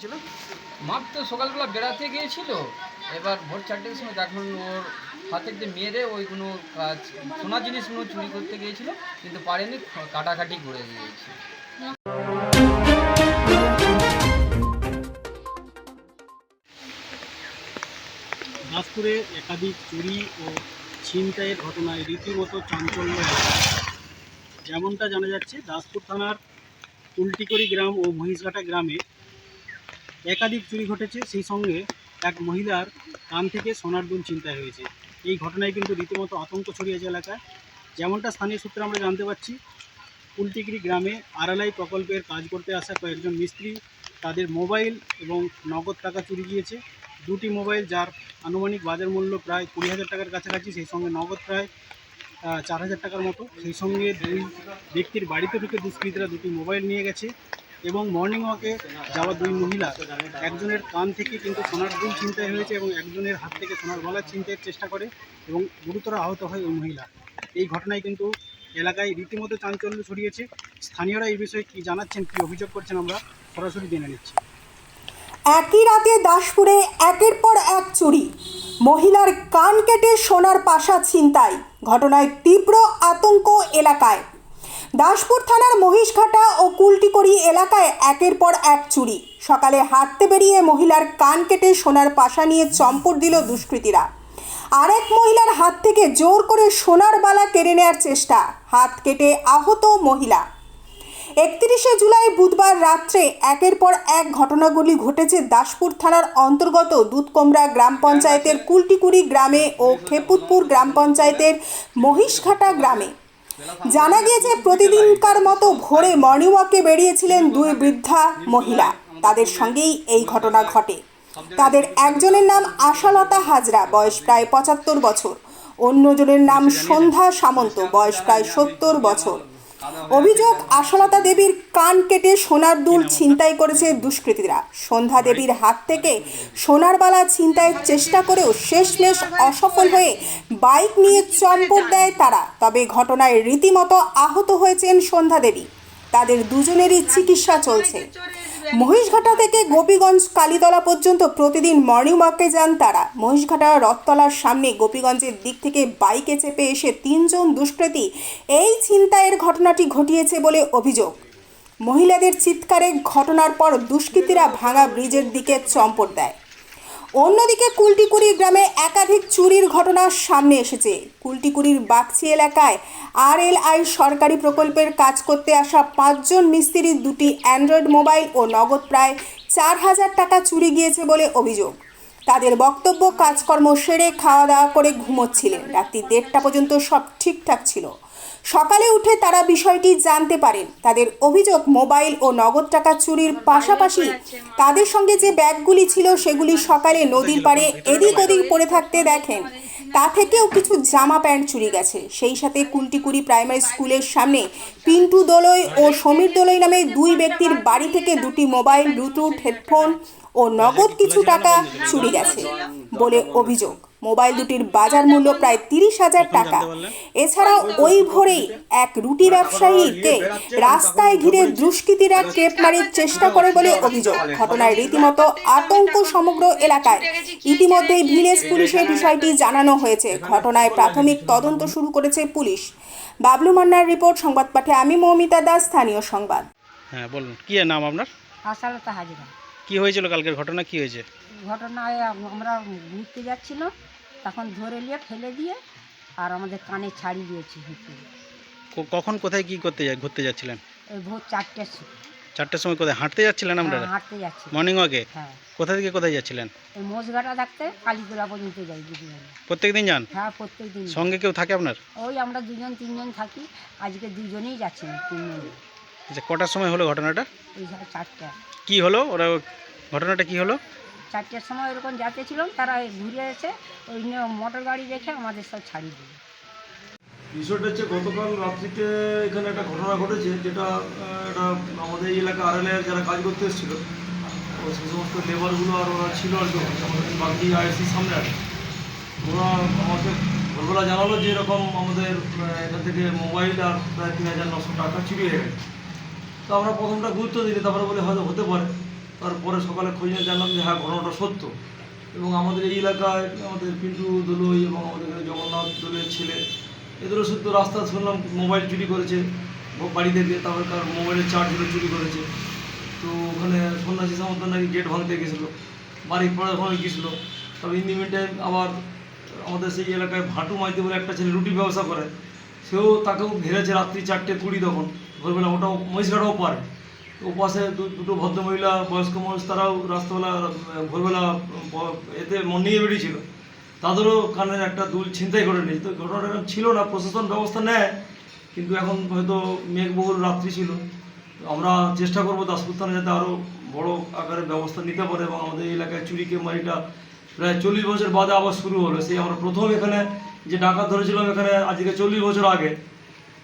ঘটেছিল মাপ তো সকালবেলা বেড়াতে গিয়েছিল। এবার ভোর চারটের সময় তখন ওর হাতের যে মেয়েরে কোনো কাজ সোনার জিনিসগুলো চুরি করতে গিয়েছিল কিন্তু পারেনি কাটাকাটি করে দিয়েছে। দাসপুরে একাধিক চুরি ও ছিনতাইয়ের ঘটনায় রীতিমতো চাঞ্চল্য এলাকা। যেমনটা জানা যাচ্ছে দাসপুর থানার উল্টিকড়ি গ্রাম ও মহিষঘাটা গ্রামে একাধিক চুরি ঘটেছে, সেই সঙ্গে এক মহিলার কান থেকে সোনার দুল ছিনতাই হয়েছে। এই ঘটনায় কিন্তু রীতিমতো আতঙ্ক ছড়িয়েছে এলাকায়। যেমনটা স্থানীয় সূত্রে আমরা জানতে পারছি উল্টিগিরি গ্রামে আরএলআই প্রকল্পের কাজ করতে আসা কয়েকজন মিস্ত্রি তাদের মোবাইল এবং নগদ টাকা চুরি গিয়েছে। দুটি মোবাইল যার আনুমানিক বাজার মূল্য প্রায় কুড়ি হাজার টাকার কাছাকাছি, সেই সঙ্গে নগদ প্রায় চার হাজার টাকার মতো। সেই সঙ্গে দুই ব্যক্তির বাড়িতে ঢুকে দুষ্কৃতীরা দুটি মোবাইল নিয়ে গেছে। এবং মর্নিং ওয়াকে যাওয়া দুই মহিলা, একজনের কান থেকে কিন্তু সোনার দুল ছিনতাই হয়েছে এবং একজনের হাত থেকে সোনার গলা ছিনতাইয়ের চেষ্টা করে এবং গুরুতর আহত হয় ওই মহিলা। এই ঘটনায় কিন্তু এলাকায় রীতিমতো চাঞ্চল্য ছড়িয়েছে। স্থানীয়রা এই বিষয়ে কী জানাচ্ছেন, কি অভিযোগ করছেন আমরা সরাসরি জেনে নিচ্ছি। একই রাতে দাসপুরে একের পর এক চুরি। মহিলার কান কেটে সোনার পাশা ছিনতাই। ঘটনায় তীব্র আতঙ্ক এলাকায়। দাসপুর থানার মহিষঘাটা ও কুলটিকড়ি এলাকায় একের পর এক চুরি। সকালে হাঁটতে বেরিয়ে মহিলার কান কেটে সোনার পাশা নিয়ে চম্পট দিল দুষ্কৃতীরা। আরেক মহিলার হাত থেকে জোর করে সোনার বালা কেড়ে নেয়ার চেষ্টা, হাত কেটে আহত মহিলা। একত্রিশে জুলাই বুধবার রাত্রে একের পর এক ঘটনাগুলি ঘটেছে দাসপুর থানার অন্তর্গত দুধকোমরা গ্রাম পঞ্চায়েতের কুলটিকুড়ি গ্রামে ও খেপুতপুর গ্রাম পঞ্চায়েতের মহিষঘাটা গ্রামে। জানা গিয়েছে, প্রতিদিনকার মতো ভোরে মর্নিং ওয়াকে বেরিয়েছিলেন দুই বৃদ্ধা মহিলা। তাদের সঙ্গেই এই ঘটনা ঘটে। তাদের একজনের নাম আশালতা হাজরা, বয়স প্রায় পঁচাত্তর বছর। অন্যজনের নাম সন্ধ্যা সামন্ত, বয়স প্রায় সত্তর বছর। অভিযোগ আশালতা দেবীর কান কেটে সোনার দুল ছিনতাই করেছে দুষ্কৃতীরা। সন্ধ্যা দেবীর হাত থেকে সোনার বালা ছিনতাইয়ের চেষ্টা করেও শেষমেশ অসফল হয়ে বাইক নিয়ে চম্পট দেয় তারা। তবে ঘটনায় রীতিমতো আহত হয়েছেন সন্ধ্যা দেবী। তাদের দুজনেরই চিকিৎসা চলছে। মহিষঘাটা থেকে গোপীগঞ্জ কালীতলা পর্যন্ত প্রতিদিন মর্নিং ওয়াকে যান তারা। মহিষঘাটা রথতলার সামনে গোপীগঞ্জের দিক থেকে বাইকে চেপে এসে তিনজন দুষ্কৃতী এই ছিনতাইয়ের ঘটনাটি ঘটিয়েছে বলে অভিযোগ। মহিলাদের চিৎকারে ঘটনার পর দুষ্কৃতীরা ভাঙা ব্রিজের দিকে চম্পট দেয়। অন্যদিকে কুলটিকুড়ি গ্রামে একাধিক চুরির ঘটনা সামনে এসেছে। কুলটিকুড়ির বাগচি এলাকায় আরএলআই সরকারি প্রকল্পের কাজ করতে আসা পাঁচজন মিস্ত্রির দুটি অ্যান্ড্রয়েড মোবাইল ও নগদ প্রায় চার হাজার টাকা চুরি গিয়েছে বলে অভিযোগ। তাদের বক্তব্য, কাজকর্ম সেরে খাওয়া দাওয়া করে ঘুমোচ্ছিলেন। রাত্রি দেড়টা পর্যন্ত সব ঠিকঠাক ছিল। সকালে উঠে তারা বিষয়টি জানতে পারেন। তাদের অভিযোগ, মোবাইল ও নগদ টাকা চুরির পাশাপাশি তাদের সঙ্গে যে ব্যাগগুলি ছিল সেগুলি সকালে নদীর পাড়ে এদিক ওদিক পড়ে থাকতে দেখেন। তা থেকেও কিছু জামা প্যান্ট চুরি গেছে। সেই সাথে কুলটিকুড়ি প্রাইমারি স্কুলের সামনে পিন্টু দোলই ও সমীর দোলই নামে দুই ব্যক্তির বাড়ি থেকে দুটি মোবাইল, ব্লুটুথ, হেডফোন ও নগদ কিছু টাকা চুরি গেছে বলে অভিযোগ। মোবাইল দুটির বাজার মূল্য প্রায় তিরিশ হাজার টাকা। এছাড়াও ওই ভোরেই এক রুটি ব্যবসায়ীকে রাস্তায় ঘিরে দুষ্কৃতীরা কেপ মারির চেষ্টা করে বলে অভিযোগ। ঘটনায় রীতিমতো আতঙ্ক সমগ্র এলাকায়। ইতিমধ্যেই ভিলেজ পুলিশের বিষয়টি জানানো হয়েছে। ঘটনায় প্রাথমিক তদন্ত শুরু করেছে পুলিশ। বাবলু মান্নার রিপোর্ট সংবাদ পাঠে আমি মৌমিতা দাস স্থানীয় সংবাদ। হ্যাঁ বলুন কী নাম আপনার? আশালতা হাজিরা। কি হয়েছিল? কালকের ঘটনা কি হয়েছে? ঘটনায় আমরা ঘুরতে যাচ্ছিল তখন ধরে নিয়ে ফেলে দিয়ে আর আমাদের কানে ছাড়ি দিয়েছি ঘুরতে কখন কোথায় কি করতে যা ঘুরতে যাচ্ছিলেন? এই ভোর চারটের সময়। চারটের সময় কোথায়? হাঁটতে যাচ্ছিলেন হ্যাঁ, হাঁটতে যাচ্ছি মর্নিং ওয়াকে হ্যাঁ। কোথা থেকে কোথায় যাচ্ছিলেন? এই মোজঘাটা থাকতে কালীতলা পর্যন্ত যাই প্রত্যেক দিন যান? হ্যাঁ প্রত্যেক দিন সঙ্গে কেউ থাকে আপনার? ওই আমরা দুজন তিনজন থাকি। আজকে দুজনেই যাচ্ছি না তিনজন। আচ্ছা কটার সময় হলো ঘটনাটা? সা- চারটে। কি হলো? ওরা ঘটনাটা কি হলো? চারটের সময় এরকম যাতে ছিলাম তারা ঘুরে এসে ওই মোটর গাড়ি রেখে আমাদের সব ছাড়িয়ে দিল। বিষয়টা হচ্ছে গতকাল রাত্রিতে এখানে একটা ঘটনা ঘটেছে যেটা এটা আমাদের এই এলাকা আরএলআইয়ের যারা কাজ করতে এসেছিল সেই সমস্ত লেবারগুলো আর ওরা ছিল আর আমাদের বাকি আইএসির সামনে আর কি। ওরা আমাকে ভোরবেলা জানালো যে এরকম আমাদের এখান থেকে মোবাইল আর প্রায় তিন হাজার নশো টাকা চুরি হয়ে গেছে তো আমরা প্রথমটা গুরুত্ব দিই তারপরে বলে হয়তো হতে পারে। তারপরে সকালে খোঁজ নিয়ে জানলাম যে হ্যাঁ ঘটনাটা সত্য। এবং আমাদের এই এলাকায় আমাদের পিন্টু দোলই এবং আমাদের এখানে জগন্নাথ দোলের ছেলে এদেরও শুধু রাস্তা শুনলাম, মোবাইল চুরি করেছে বাড়ি থেকে তারপর কার মোবাইলের চার্জগুলো চুরি করেছে। তো ওখানে সন্ন্যাসী সামন্ত নাকি গেট ভাঙতে গেছিল বাড়ির পরে ওখানে গেছিল। তবে ইন টাইম আবার আমাদের সেই এলাকায় ভাটু মাইতে বলে একটা ছেলে রুটি ব্যবসা করে, সেও তাকেও ঘেরেছে রাত্রি চারটে কুড়ি তখন। ভোরবেলা ওটাও মহিষঘাটাও পারে। ও পাশে দু- দুটো ভদ্রমহিলা, বয়স্ক মানুষ, তারাও রাস্তাবেলা ভোরবেলা এতে মন নিয়ে বেরিয়েছিল। তাদেরও কানের একটা দুল ছিনতাই করে নিয়েছে। তো ঘটনাটা এরকম ছিল না, প্রশাসন ব্যবস্থা নেয়, কিন্তু এখন হয়তো মেঘবহুল রাত্রি ছিল। আমরা চেষ্টা করব দাসপুর থানা যাতে আরও বড় আকারে ব্যবস্থা নিতে পারে এবং আমাদের এলাকায় চুরিকে মারিটা প্রায় চল্লিশ বছর বাদে আবার শুরু হলো। সেই আমরা প্রথম এখানে যে ডাকাত ধরেছিলাম এখানে আজকে চল্লিশ বছর আগে।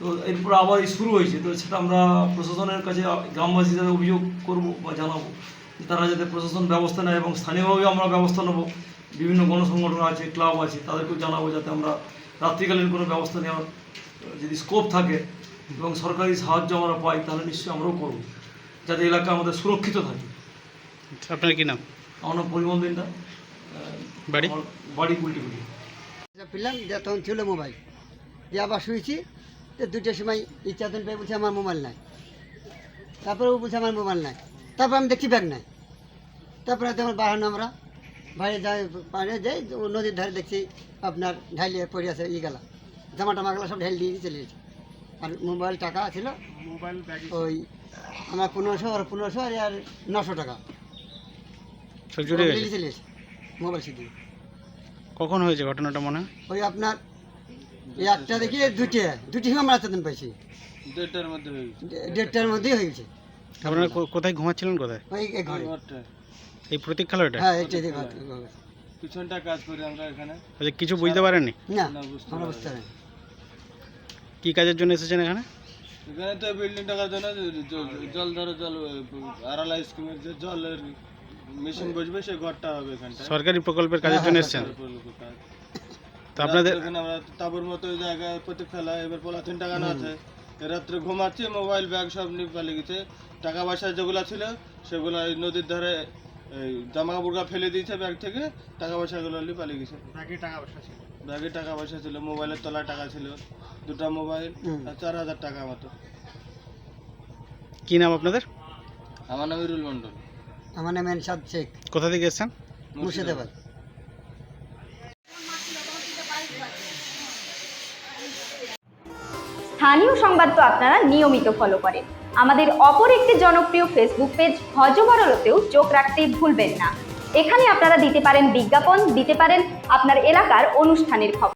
তো এরপর আবার শুরু হয়েছে তো সেটা আমরা প্রশাসনের কাছে গ্রামবাসী হিসাবে অভিযোগ করব বা জানাব যে তারা যাতে প্রশাসন ব্যবস্থা নেয় এবং স্থানীয়ভাবে আমরা ব্যবস্থা নেব। বিভিন্ন গণসংগঠন আছে ক্লাব আছে তাদেরকেও জানাব যাতে আমরা রাত্রিকালীন কোনো ব্যবস্থা নেওয়ার যদি স্কোপ থাকে এবং সরকারি সাহায্য আমরা পাই তাহলে নিশ্চয়ই আমরাও করব যাতে এলাকা আমাদের সুরক্ষিত থাকে। আপনার কি নাম? আমার নাম পরিমল দিনটা বাড়ি? বাড়ি কুলটি কুটি পেলাম যে তখন ছিল মোবাইল। দিয়ে আবার শুয়েছি তো দুটোর সময় ইচ্ছা দিন পেয়ে বলছে আমার মোবাইল নাই। তারপরে ও বলছে আমার মোবাইল নাই। তারপর আমি দেখছি ব্যাগ নাই। তারপরে তেমন বাহানো আমরা। বাইরে যাই বাইরে যাই ও নদীর ধারে দেখছি আপনার ঢাইলিয়ে পড়ে আছে ই গেলা। জামা টামা গেলা সব ঢাইল দিয়ে চলে গেছে। আর মোবাইল টাকা ছিল। মোবাইল ওই আমার পনেরোশো আর পনেরোশো আর আর নশো টাকা। চলে গেছে। মোবাইল শুধু কখন হয়েছে ঘটনাটা মনে হয়? ওই আপনার একটা দেখি দুটি দুটি সময় আমরা এতদিন পাইছি। দেড়টার মধ্যে হয়ে দেড়টার মধ্যেই হয়ে গেছে। আপনারা কো- কোথায় ঘুমাচ্ছিলেন কোথায়? ওই এই ঘরে। ঘরটা এই প্রতীক্ষালয়টা হ্যাঁ এইটা ঘর পিছনটা কাজ করি আমরা এখানে। আচ্ছা কিছু বুঝতে পারেননি? না না, বুঝতে আমরা বুঝতে পারি কি কাজের জন্য এসেছেন এখানে? এখানে তো বিল্ডিং টাকার জন্য জ- জল ধরো জল আড়ালা স্কিমের যে জলের মেশিন বসবে সেই ঘরটা হবে এখানটা সরকারি প্রকল্পের কাজের জন্য এসেছেন? তো আপনাদের এখানে আমরা তাবুর মতো জায়গায় প্রত্যেক ফেলা এবার পলাথিন টাকা না আছে। রাত্রে ঘুমাচ্ছি মোবাইল ব্যাগ সব নিয়ে পালিয়ে গেছে। টাকা পয়সা যেগুলো ছিল সেগুলো নদীর ধারে জামা কাপড় ফেলে দিয়েছে ব্যাগ থেকে টাকা পয়সাগুলো নিয়ে পালিয়ে গেছে। ব্যাগে টাকা পয়সা ছিল? ব্যাগে টাকা পয়সা ছিল মোবাইলের তলায় টাকা ছিল দুটো মোবাইল আর চার হাজার টাকা মতো। কি নাম আপনাদের? আমার নাম ইরুল মন্ডল আমার নাম এনসাদ শেখ। কোথা থেকে এসেছেন? মুর্শিদাবাদ। স্থানীয় সংবাদ তো আপনারা নিয়মিত ফলো করেন। আমাদের অপর একটি জনপ্রিয় ফেসবুক পেজ হজবরলতেও চোখ রাখতে ভুলবেন না। এখানে আপনারা দিতে পারেন বিজ্ঞাপন, দিতে পারেন আপনার এলাকার অনুষ্ঠানের খবর।